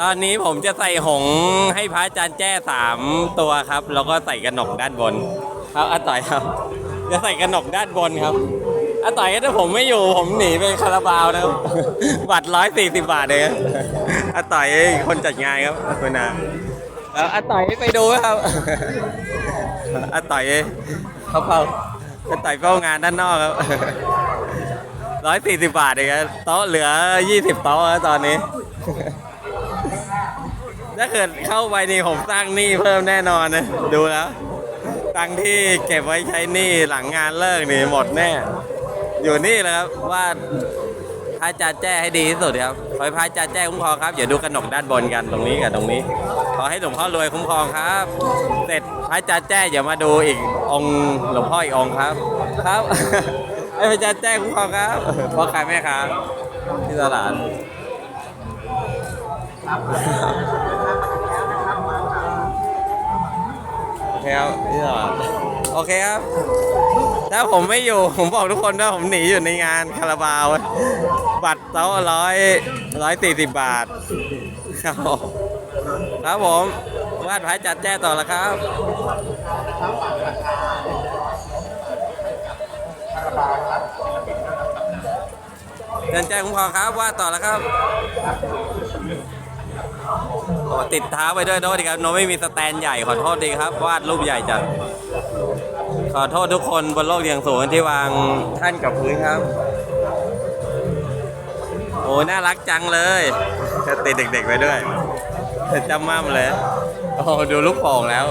ตอนนี้ผมจะใส่หงให้พระอาจารย์แจ้สามตัวครับ แล้วก็ใส่กระหนกด้านบน ครับอาต่อยครับ จะใส่กระหนกด้านบนครับอาต่อยถ้าผมไม่อยู่ผมหนีไปคาราบาวนะครับบัตรร้อยสี่สิบบาทเองครับอาต่อยคนจัดงานครับคุณนาแล้วอาต่อยไปดูครับอาต่อยเขาเฝ้าอาต่อยเฝ้างานด้านนอกครับร้อยสี่สิบบาทเองครับโต๊ะเหลือยี่สิบโต๊ะตอนนี้ ถ้าเกิดเข้าไปนี่ผมสร้างหนี้เพิ่มแน่นอนนะดูแล้วตังที่เก็บไว้ใช้หนี้หลังงานเลิกนี่หมดแน่ อยู่นี่แหละครับว่าพระอาจาแจ้ให้ดีที่สุดครับขอให้พระอาจาแจ้คุ้มครองครับอย่าดูกระหนกด้านบนกันตรงนี้กับตรงนี้ ขอให้หลวงพ่อรวยคุ้มครองครับ เสร็จพระอาจาแจ้อย่ามาดูอีกองหลวงพ่ออีกองครับ ครับให้พระอาจาแจ้คุ้มครองครับพ่อขายแม่ครับที่ตลาด คครับพี่ต่อโอเคครับ ถ้าผมไม่อยู่ ผมบอกทุกคนว่าผมหนีอยู่ในงานคาราบาว บัตรโต๊ะร้อยร้อยสี่สิบบาท ครับผมครับผมวาดพระจัดแจ้ต่อแล้วครับเดินแจ้งคุ้มครองครับวาดต่อแล้วครับ โอ้ติดเท้าไปด้วยโทษดีครับโนไม่มีสแตนใหญ่ขอโทษดีครับ วาดรูปใหญ่จัดขอโทษทุกคนบนโลกอย่างสูงที่วางท่านกับพื้นครับ โอ้น่ารักจังเลยจะติดเด็กๆไปด้วยจำมั่มเลยโอ้ดูลูกโป่งแล้ว